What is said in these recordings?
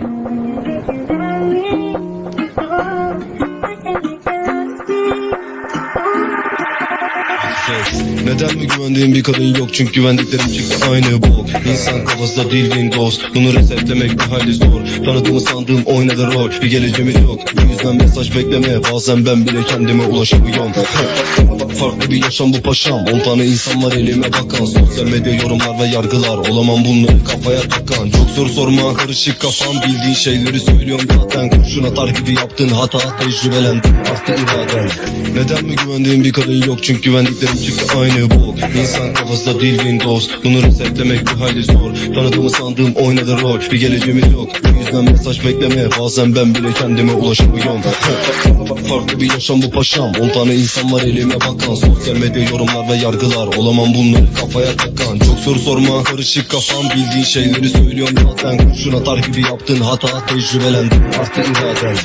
Thank you. Neden mi güvendiğim bir kadın yok? Çünkü güvendiklerim çıktı aynı bok İnsan kafasında değil dost. Bunu resetlemek bir hayli zor. Tanıdığımı sandığım oynadı rol. Bir geleceğimiz yok. Bu yüzden mesaj bekleme Bazen ben bile kendime ulaşamıyorum. Farklı bir yaşam bu paşam. 10 tane insan var elime bakan. Sosyal medya yorumlar ve yargılar. Olamam bunları kafaya takan. Çok soru sorma karışık kafam. Bildiğin şeyleri söylüyorum zaten. Kurşun atar gibi yaptığın hata Tecrübelendim arttı iraden Neden mi güvendiğim bir kadın yok? Çünkü güvendiklerim çıktı aynı bok İnsan kafasında değil Windows Bunu resetlemek bir hayli zor. Tanıdığımı sandığım oynadı rol. Bir geleceğimiz yok. Bu yüzden mesaj bekleme. Bazen ben bile kendime ulaşamıyorum. Farklı bir yaşam bu paşam. 10 tane insan var elime bakan. Sosyal medya yorumlar ve yargılar. Olamam bunları kafaya takan. Çok soru sorma. Karışık kafam. Bildiğin şeyleri söylüyorum zaten. Kurşun atar gibi yaptığın hata Tecrübelendim. Arttı iraden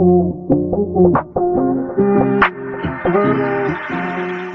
Thank you.